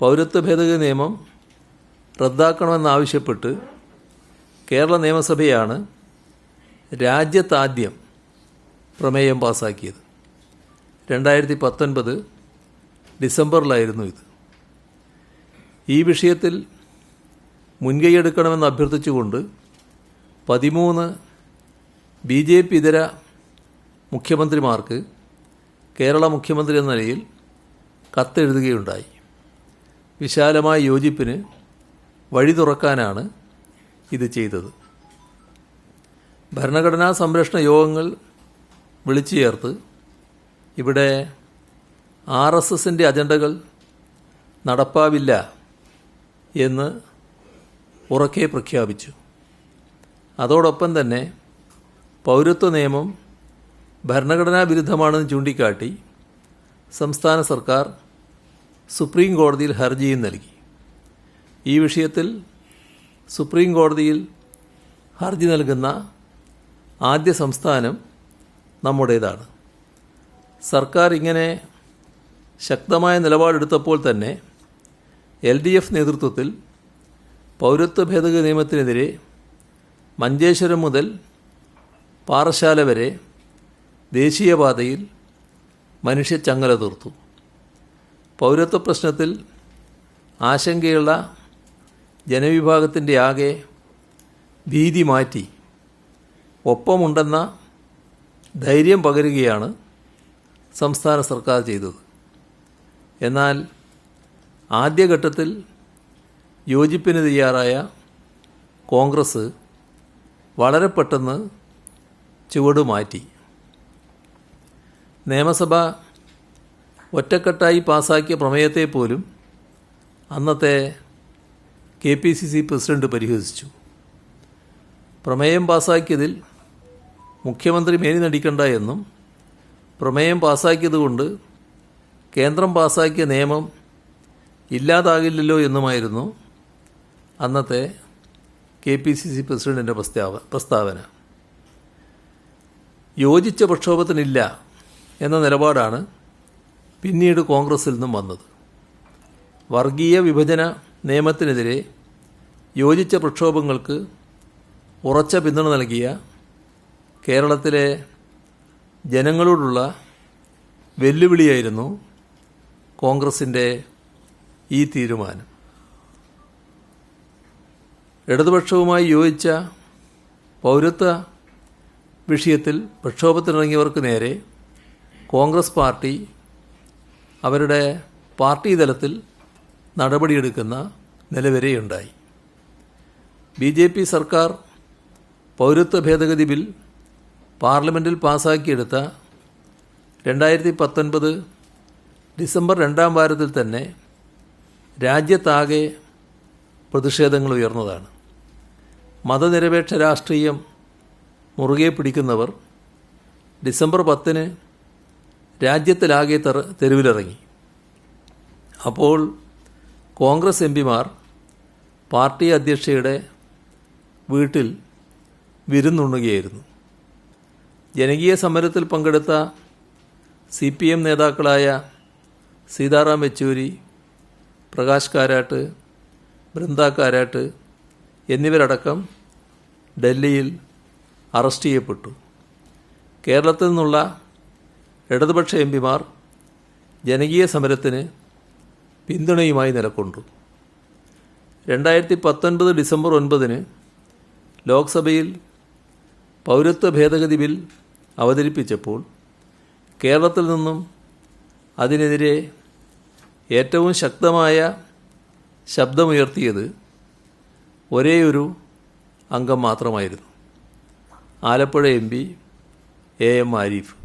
പൗരത്വ ഭേദഗതി നിയമം റദ്ദാക്കണമെന്നാവശ്യപ്പെട്ട് കേരള നിയമസഭയാണ് രാജ്യത്താദ്യം പ്രമേയം പാസാക്കിയത്. രണ്ടായിരത്തി പത്തൊൻപത് ഡിസംബറിലായിരുന്നു ഇത്. ഈ വിഷയത്തിൽ മുൻകൈയെടുക്കണമെന്ന് അഭ്യർത്ഥിച്ചുകൊണ്ട് പതിമൂന്ന് ബി ജെ പി ഇതര മുഖ്യമന്ത്രിമാർക്ക് കേരള മുഖ്യമന്ത്രി എന്ന നിലയിൽ കത്തെഴുതുകയുണ്ടായി. വിശാലമായ യോജിപ്പിന് വഴി തുറക്കാനാണ് ഇത് ചെയ്തത്. ഭരണഘടനാ സംരക്ഷണ യോഗങ്ങൾ വിളിച്ചു ചേർത്ത് ഇവിടെ ആർ എസ് എസിന്റെ അജണ്ടകൾ നടപ്പാവില്ല എന്ന് ഉറക്കെ പ്രഖ്യാപിച്ചു. അതോടൊപ്പം തന്നെ പൗരത്വ നിയമം ഭരണഘടനാ വിരുദ്ധമാണെന്ന് ചൂണ്ടിക്കാട്ടി സംസ്ഥാന സർക്കാർ സുപ്രീം കോടതിയിൽ ഹർജിയും നൽകി. ഈ വിഷയത്തിൽ സുപ്രീം കോടതിയിൽ ഹർജി നൽകുന്ന ആദ്യ സംസ്ഥാനം നമ്മുടേതാണ്. സർക്കാർ ഇങ്ങനെ ശക്തമായ നിലപാടെടുത്തപ്പോൾ തന്നെ എൽ ഡി എഫ് നേതൃത്വത്തിൽ പൗരത്വ ഭേദഗതി നിയമത്തിനെതിരെ മഞ്ചേശ്വരം മുതൽ പാറശാല വരെ ദേശീയപാതയിൽ മനുഷ്യ ചങ്ങല തീർത്തു. പൗരത്വ പ്രശ്നത്തിൽ ആശങ്കയുള്ള ജനവിഭാഗത്തിന്റെ ആകെ ഭീതി മാറ്റി ഒപ്പമുണ്ടെന്ന ധൈര്യം പകരുകയാണ് സംസ്ഥാന സർക്കാർ ചെയ്തത്. എന്നാൽ ആദ്യഘട്ടത്തിൽ യോജിപ്പിന് തയ്യാറായ കോൺഗ്രസ് വളരെ പെട്ടെന്ന് ചുവട് മാറ്റി. നിയമസഭ ഒറ്റക്കെട്ടായി പാസാക്കിയ പ്രമേയത്തെ പോലും അന്നത്തെ K P C C president പരിഹസിച്ചു. പ്രമേയം പാസാക്കിയതിൽ മുഖ്യമന്ത്രി മേനി നടിക്കണ്ട എന്നും പ്രമേയം പാസാക്കിയതുകൊണ്ട് കേന്ദ്രം പാസാക്കിയ നിയമം ഇല്ലാതാകില്ലല്ലോ എന്നുമായിരുന്നു അന്നത്തെ കെ പി സി സി പ്രസിഡന്റിന്റെ പ്രസ്താവ പ്രസ്താവന. യോജിച്ച പ്രക്ഷോഭത്തിനില്ല എന്ന നിലപാടാണ് പിന്നീട് കോൺഗ്രസിൽ നിന്നും വന്നത്. വർഗീയ വിഭജന നിയമത്തിനെതിരെ യോജിച്ച പ്രക്ഷോഭങ്ങൾക്ക് ഉറച്ച പിന്തുണ നൽകിയ കേരളത്തിലെ ജനങ്ങളോടുള്ള വെല്ലുവിളിയായിരുന്നു കോൺഗ്രസിന്റെ ഈ തീരുമാനം. ഇടതുപക്ഷവുമായി യോജിച്ച പൗരത്വ വിഷയത്തിൽ പ്രക്ഷോഭത്തിനിറങ്ങിയവർക്ക് നേരെ കോൺഗ്രസ് പാർട്ടി അവരുടെ പാർട്ടി തലത്തിൽ നടപടിയെടുക്കുന്ന നിലവരെയുണ്ടായി. ബി ജെ പി സർക്കാർ പൗരത്വ ഭേദഗതി ബിൽ പാർലമെന്റിൽ പാസാക്കിയെടുത്ത രണ്ടായിരത്തി പത്തൊൻപത് ഡിസംബർ രണ്ടാം വാരത്തിൽ തന്നെ രാജ്യത്താകെ പ്രതിഷേധങ്ങൾ ഉയർന്നതാണ്. മതനിരപേക്ഷ രാഷ്ട്രീയം മുറുകെ പിടിക്കുന്നവർ ഡിസംബർ പത്തിന് രാജ്യത്തിലാകെ തെറ തെരുവിലിറങ്ങി. അപ്പോൾ കോൺഗ്രസ് എം പിമാർ പാർട്ടി അധ്യക്ഷയുടെ വീട്ടിൽ വിരുന്നുണ്ണുകയായിരുന്നു. ജനകീയ സമരത്തിൽ പങ്കെടുത്ത സി പി എം നേതാക്കളായ സീതാറാം യെച്ചൂരി പ്രകാശ് കാരാട്ട് ബൃന്ദ കാരാട്ട് എന്നിവരടക്കം ഡൽഹിയിൽ അറസ്റ്റ് ചെയ്യപ്പെട്ടു. കേരളത്തിൽ നിന്നുള്ള ഇടതുപക്ഷ എം പിമാർ ജനകീയ സമരത്തിന് പിന്തുണയുമായി നിലകൊണ്ടു. രണ്ടായിരത്തി പത്തൊൻപത് ഡിസംബർ ഒൻപതിന് ലോക്സഭയിൽ പൗരത്വ ഭേദഗതി ബിൽ അവതരിപ്പിച്ചപ്പോൾ കേരളത്തിൽ നിന്നും അതിനെതിരെ ഏറ്റവും ശക്തമായ ശബ്ദമുയർത്തിയത് ഒരേയൊരു അംഗം മാത്രമായിരുന്നു. Alappuzha M P A M Arif.